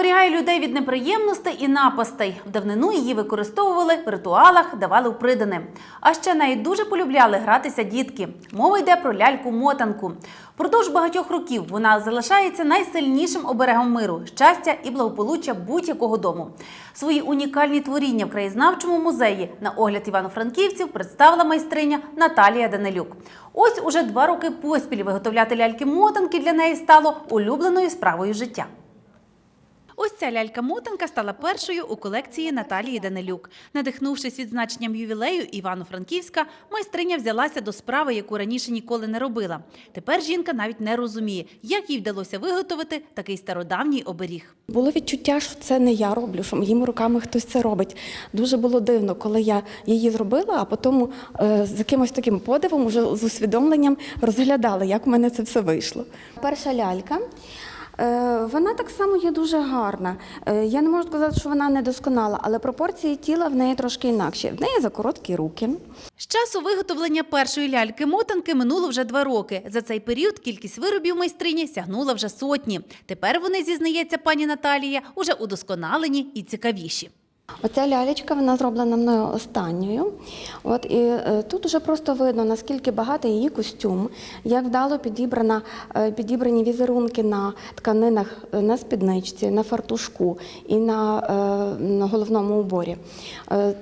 оберігає людей від неприємностей і напастей. В давнину її використовували в ритуалах, давали в придане. А ще нею дуже полюбляли гратися дітки. Мова йде про ляльку-мотанку. Продовж багатьох років вона залишається найсильнішим оберегом миру, щастя і благополуччя будь-якого дому. Свої унікальні творіння в краєзнавчому музеї на огляд івано-франківців представила майстриня Наталія Данилюк. Ось уже два роки поспіль виготовляти ляльки-мотанки для неї стало улюбленою справою життя. Ось ця лялька-мотанка стала першою у колекції Наталії Данилюк. Надихнувшись відзначенням ювілею Івано-Франківська, майстриня взялася до справи, яку раніше ніколи не робила. Тепер жінка навіть не розуміє, як їй вдалося виготовити такий стародавній оберіг. Було відчуття, що це не я роблю, що моїми руками хтось це робить. Дуже було дивно, коли я її зробила, а потім е, з якимось таким подивом, уже з усвідомленням розглядала, як в мене це все вийшло. Перша лялька. Е, Вона так само є дуже гарна. Е, Я не можу сказати, що вона не досконала, але пропорції тіла в неї трошки інакші. В неї за короткі руки. З часу виготовлення першої ляльки-мотанки минуло вже два роки. За цей період кількість виробів майстрині сягнула вже сотні. Тепер вони, зізнається пані Наталія, уже удосконалені і цікавіші. Оця лялечка вона зроблена мною останньою. От і е, тут вже просто видно, наскільки багатий її костюм, як вдало підібрана, е, підібрані візерунки на тканинах е, на спідничці, на фартушку і на, на головному уборі.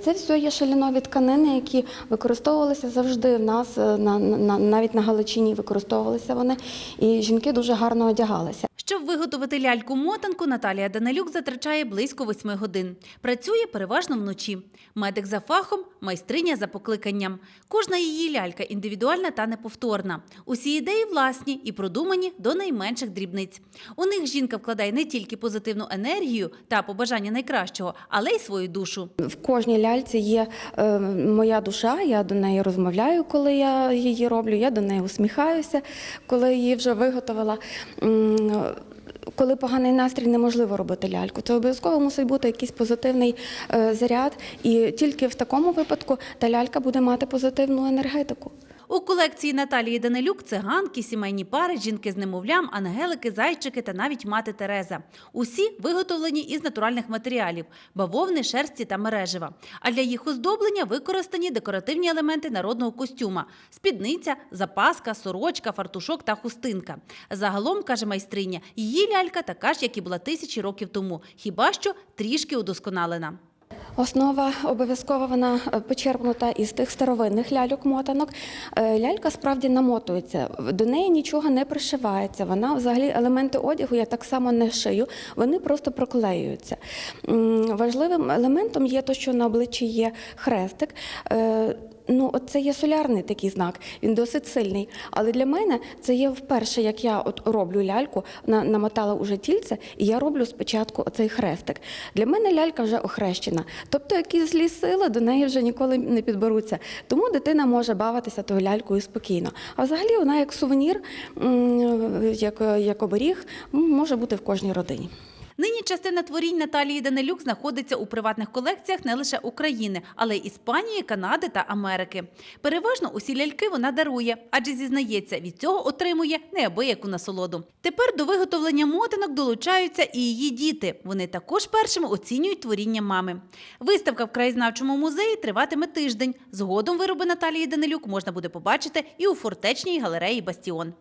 Це все є шалінові тканини, які використовувалися завжди в нас, на, на, навіть на Галичині використовувалися вони, і жінки дуже гарно одягалися. Щоб виготовити ляльку-мотанку, Наталія Данилюк затрачає близько восьми годин. Працює переважно вночі. Медик за фахом, майстриня за покликанням. Кожна її лялька індивідуальна та неповторна. Усі ідеї власні і продумані до найменших дрібниць. У них жінка вкладає не тільки позитивну енергію та побажання найкращого, але й свою душу. В кожній ляльці є е, моя душа, я до неї розмовляю, коли я її роблю, я до неї усміхаюся, коли її вже виготовила. Коли поганий настрій, неможливо робити ляльку. Це обов'язково мусить бути якийсь позитивний е, заряд, і тільки в такому випадку та лялька буде мати позитивну енергетику. У колекції Наталії Данилюк циганки, сімейні пари, жінки з немовлям, ангелики, зайчики та навіть мати Тереза. Усі виготовлені із натуральних матеріалів – бавовни, шерсті та мережева. А для їх оздоблення використані декоративні елементи народного костюма – спідниця, запаска, сорочка, фартушок та хустинка. Загалом, каже майстриня, її лялька така ж, як і була тисячі років тому, хіба що трішки удосконалена. Основа обов'язково вона е, почерпнута із тих старовинних ляльок-мотанок. Е, Лялька справді намотується, до неї нічого не пришивається. Вона взагалі елементи одягу я так само не шию, вони просто проклеюються. Важливим елементом є те, що на обличчі є хрестик. Ну, це є солярний такий знак, він досить сильний. Але для мене це є вперше, як я от роблю ляльку, на, намотала уже тільце, і я роблю спочатку оцей хрестик. Для мене лялька вже охрещена. Тобто якісь злі сили до неї вже ніколи не підберуться. Тому дитина може бавитися тою лялькою спокійно. А взагалі вона як сувенір, як, як оберіг, може бути в кожній родині. Нині частина творінь Наталії Данилюк знаходиться у приватних колекціях не лише України, але й Іспанії, Канади та Америки. Переважно усі ляльки вона дарує, адже зізнається, від цього отримує неабияку насолоду. Тепер до виготовлення мотанок долучаються і її діти. Вони також першими оцінюють творіння мами. Виставка в краєзнавчому музеї триватиме тиждень. Згодом вироби Наталії Данилюк можна буде побачити і у фортечній галереї Бастіон.